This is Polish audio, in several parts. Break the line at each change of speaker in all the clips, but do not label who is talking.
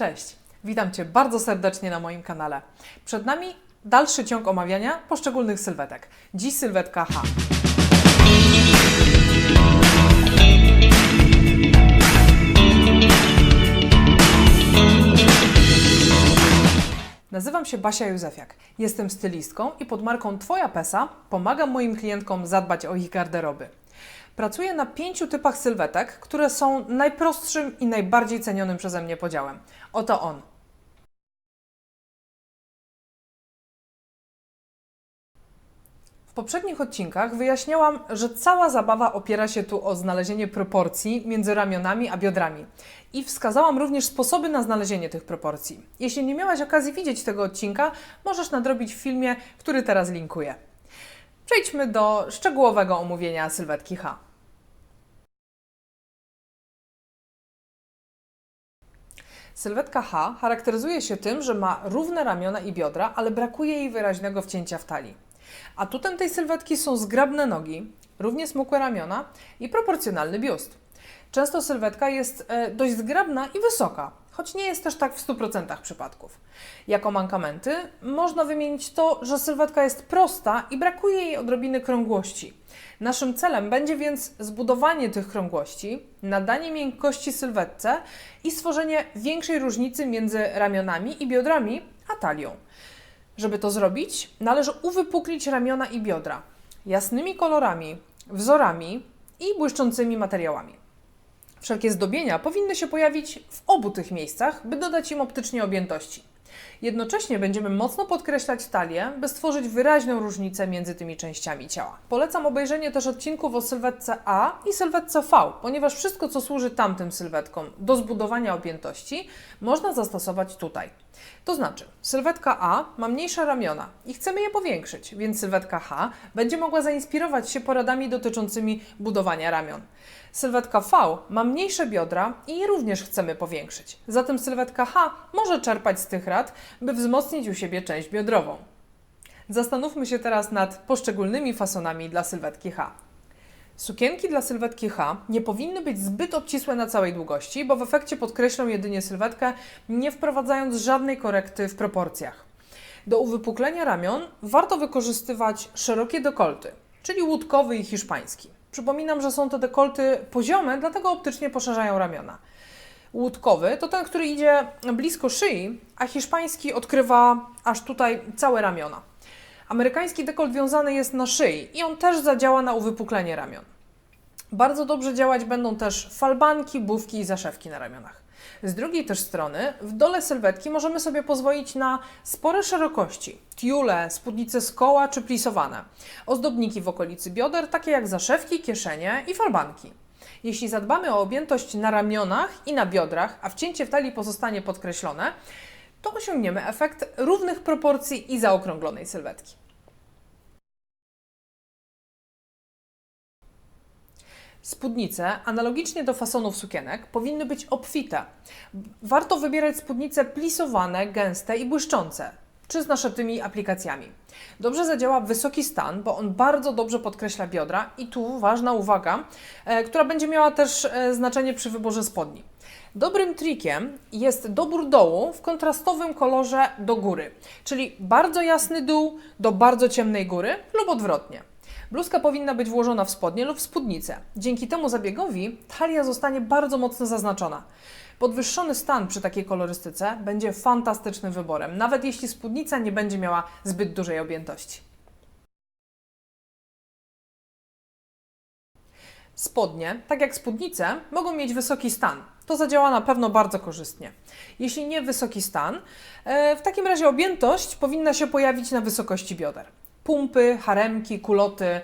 Cześć, witam Cię bardzo serdecznie na moim kanale. Przed nami dalszy ciąg omawiania poszczególnych sylwetek. Dziś sylwetka H. Nazywam się Basia Józefiak. Jestem stylistką i pod marką Twoja Pesa pomagam moim klientkom zadbać o ich garderoby. Pracuję na pięciu typach sylwetek, które są najprostszym i najbardziej cenionym przeze mnie podziałem. Oto on. W poprzednich odcinkach wyjaśniałam, że cała zabawa opiera się tu o znalezienie proporcji między ramionami a biodrami. I wskazałam również sposoby na znalezienie tych proporcji. Jeśli nie miałaś okazji widzieć tego odcinka, możesz nadrobić w filmie, który teraz linkuję. Przejdźmy do szczegółowego omówienia sylwetki H. Sylwetka H charakteryzuje się tym, że ma równe ramiona i biodra, ale brakuje jej wyraźnego wcięcia w talii. Atutem tej sylwetki są zgrabne nogi, równie smukłe ramiona i proporcjonalny biust. Często sylwetka jest e, dość zgrabna i wysoka, choć nie jest też tak w 100% przypadków. Jako mankamenty można wymienić to, że sylwetka jest prosta i brakuje jej odrobiny krągłości. Naszym celem będzie więc zbudowanie tych krągłości, nadanie miękkości sylwetce i stworzenie większej różnicy między ramionami i biodrami a talią. Żeby to zrobić, należy uwypuklić ramiona i biodra jasnymi kolorami, wzorami i błyszczącymi materiałami. Wszelkie zdobienia powinny się pojawić w obu tych miejscach, by dodać im optycznie objętości. Jednocześnie będziemy mocno podkreślać talię, by stworzyć wyraźną różnicę między tymi częściami ciała. Polecam obejrzenie też odcinków o sylwetce A i sylwetce V, ponieważ wszystko, co służy tamtym sylwetkom do zbudowania objętości, można zastosować tutaj. To znaczy, sylwetka A ma mniejsze ramiona i chcemy je powiększyć, więc sylwetka H będzie mogła zainspirować się poradami dotyczącymi budowania ramion. Sylwetka V ma mniejsze biodra i również chcemy powiększyć. Zatem sylwetka H może czerpać z tych rad, by wzmocnić u siebie część biodrową. Zastanówmy się teraz nad poszczególnymi fasonami dla sylwetki H. Sukienki dla sylwetki H nie powinny być zbyt obcisłe na całej długości, bo w efekcie podkreślą jedynie sylwetkę, nie wprowadzając żadnej korekty w proporcjach. Do uwypuklenia ramion warto wykorzystywać szerokie dekolty, czyli łódkowy i hiszpański. Przypominam, że są to dekolty poziome, dlatego optycznie poszerzają ramiona. Łódkowy to ten, który idzie blisko szyi, a hiszpański odkrywa aż tutaj całe ramiona. Amerykański dekolt wiązany jest na szyi i on też zadziała na uwypuklenie ramion. Bardzo dobrze działać będą też falbanki, bufki i zaszewki na ramionach. Z drugiej też strony, w dole sylwetki możemy sobie pozwolić na spore szerokości, tiule, spódnice z koła czy plisowane, ozdobniki w okolicy bioder, takie jak zaszewki, kieszenie i falbanki. Jeśli zadbamy o objętość na ramionach i na biodrach, a wcięcie w talii pozostanie podkreślone, to osiągniemy efekt równych proporcji i zaokrąglonej sylwetki. Spódnice, analogicznie do fasonów sukienek, powinny być obfite. Warto wybierać spódnice plisowane, gęste i błyszczące, czy z naszytymi aplikacjami. Dobrze zadziała wysoki stan, bo on bardzo dobrze podkreśla biodra i tu ważna uwaga, e, która będzie miała też e, znaczenie przy wyborze spodni. Dobrym trikiem jest dobór dołu w kontrastowym kolorze do góry, czyli bardzo jasny dół do bardzo ciemnej góry lub odwrotnie. Bluzka powinna być włożona w spodnie lub w spódnicę. Dzięki temu zabiegowi talia zostanie bardzo mocno zaznaczona. Podwyższony stan przy takiej kolorystyce będzie fantastycznym wyborem, nawet jeśli spódnica nie będzie miała zbyt dużej objętości. Spodnie, tak jak spódnice, mogą mieć wysoki stan. To zadziała na pewno bardzo korzystnie. Jeśli nie wysoki stan, e, w takim razie objętość powinna się pojawić na wysokości bioder pumpy, haremki, kuloty,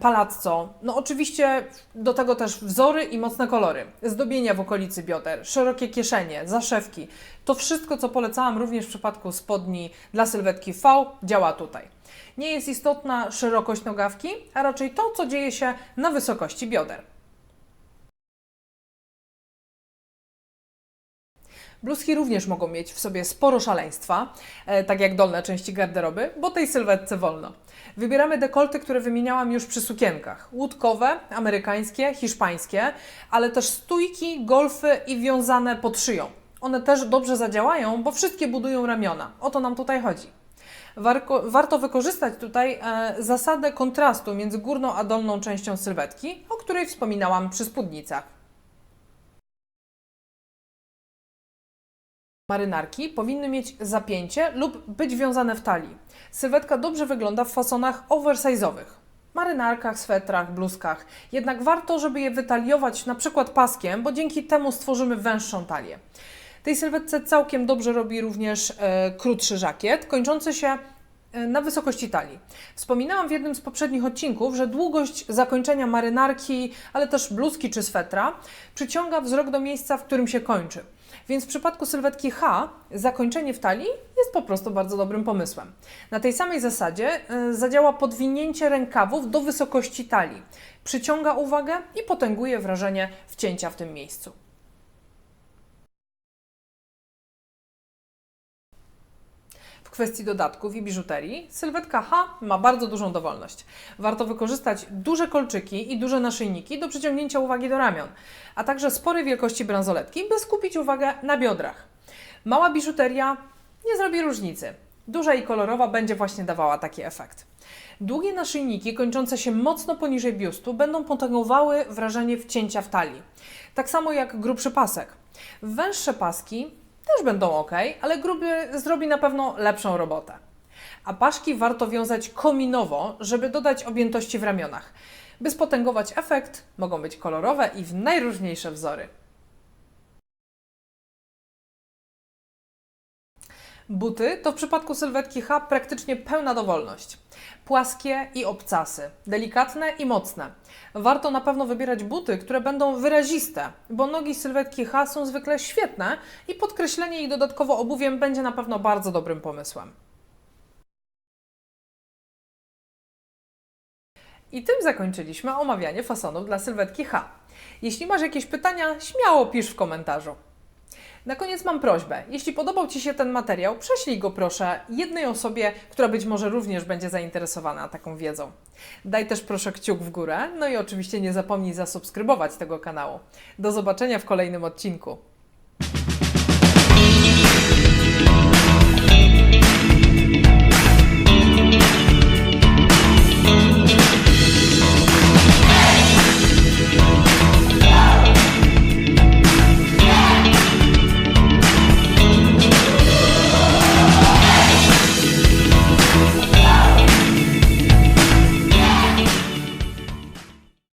palazzo. No oczywiście do tego też wzory i mocne kolory, zdobienia w okolicy bioder, szerokie kieszenie, zaszewki. To wszystko, co polecałam również w przypadku spodni dla sylwetki V, działa tutaj. Nie jest istotna szerokość nogawki, a raczej to, co dzieje się na wysokości bioder. Bluzki również mogą mieć w sobie sporo szaleństwa, e, tak jak dolne części garderoby, bo tej sylwetce wolno. Wybieramy dekolty, które wymieniałam już przy sukienkach. Łódkowe, amerykańskie, hiszpańskie, ale też stójki, golfy i wiązane pod szyją. One też dobrze zadziałają, bo wszystkie budują ramiona. O to nam tutaj chodzi. Warko, warto wykorzystać tutaj e, zasadę kontrastu między górną a dolną częścią sylwetki, o której wspominałam przy spódnicach. Marynarki powinny mieć zapięcie lub być wiązane w talii. Sylwetka dobrze wygląda w fasonach oversize'owych. Marynarkach, swetrach, bluzkach. Jednak warto, żeby je wytaliować na przykład paskiem, bo dzięki temu stworzymy węższą talię. Tej sylwetce całkiem dobrze robi również e, krótszy żakiet, kończący się na wysokości talii. Wspominałam w jednym z poprzednich odcinków, że długość zakończenia marynarki, ale też bluzki czy swetra przyciąga wzrok do miejsca, w którym się kończy. Więc w przypadku sylwetki H zakończenie w talii jest po prostu bardzo dobrym pomysłem. Na tej samej zasadzie y, zadziała podwinięcie rękawów do wysokości talii. Przyciąga uwagę i potęguje wrażenie wcięcia w tym miejscu. Kwestii dodatków i biżuterii, sylwetka H ma bardzo dużą dowolność. Warto wykorzystać duże kolczyki i duże naszyjniki do przyciągnięcia uwagi do ramion, a także sporej wielkości bransoletki, by skupić uwagę na biodrach. Mała biżuteria nie zrobi różnicy. Duża i kolorowa będzie właśnie dawała taki efekt. Długie naszyjniki kończące się mocno poniżej biustu będą potęgowały wrażenie wcięcia w talii. Tak samo jak grubszy pasek. Węższe paski też będą ok, ale gruby zrobi na pewno lepszą robotę. A paszki warto wiązać kominowo, żeby dodać objętości w ramionach. By spotęgować efekt, mogą być kolorowe i w najróżniejsze wzory. Buty to w przypadku sylwetki H praktycznie pełna dowolność. Płaskie i obcasy, delikatne i mocne. Warto na pewno wybierać buty, które będą wyraziste, bo nogi sylwetki H są zwykle świetne i podkreślenie ich dodatkowo obuwiem będzie na pewno bardzo dobrym pomysłem. I tym zakończyliśmy omawianie fasonów dla sylwetki H. Jeśli masz jakieś pytania, śmiało pisz w komentarzu. Na koniec mam prośbę. Jeśli podobał Ci się ten materiał, prześlij go proszę jednej osobie, która być może również będzie zainteresowana taką wiedzą. Daj też proszę kciuk w górę, no i oczywiście nie zapomnij zasubskrybować tego kanału. Do zobaczenia w kolejnym odcinku.